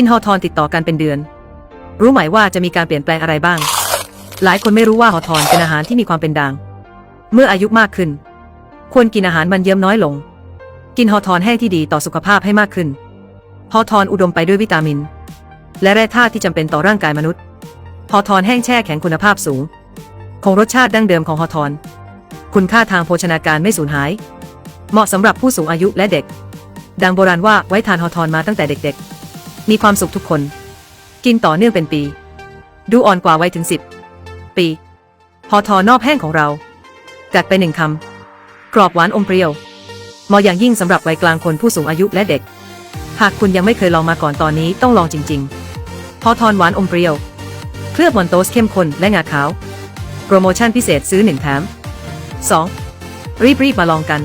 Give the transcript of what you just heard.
กินฮอทอนติดต่อกันเป็นเดือน รู้ไหมว่าจะมีการเปลี่ยนแปลงอะไรบ้าง หลายคนไม่รู้ว่าฮอทอนเป็นอาหารที่มีความเป็นด่าง เมื่ออายุมากขึ้น ควรกินอาหารมันเยิ้มน้อยลง กินฮอทอนแห้งที่ดีต่อสุขภาพให้มากขึ้น ฮอทอนอุดมไปด้วยวิตามิน และแร่ธาตุที่จำเป็นต่อร่างกายมนุษย์ ฮอทอนแห้งแช่แข็งคุณภาพสูง คงรสชาติดั้งเดิมของฮอทอน คุณค่าทางโภชนาการไม่สูญหาย เหมาะสำหรับผู้สูงอายุและเด็ก ดังโบราณว่าไว้ทานฮอทอนมาตั้งแต่เด็กๆ มีความสุขทุกคน กินต่อเนื่องเป็นปี ดูอ่อนกว่าไว้ถึงสิบปีฮอทอนอบแห้งของเรา กัดไปหนึ่งคำ กรอบหวานอมเปรี้ยวเหมาะอย่างยิ่งสำหรับวัยกลางคนผู้สูงอายุและเด็ก หากคุณยังไม่เคยลองมาก่อนตอนนี้ต้องลองจริงๆฮอทอนหวานอมเปรี้ยว เคลือบมอนโตสเข้มข้นและงาขาว โปรโมชั่นพิเศษซื้อ1แถม 2. รีบๆมาลองกัน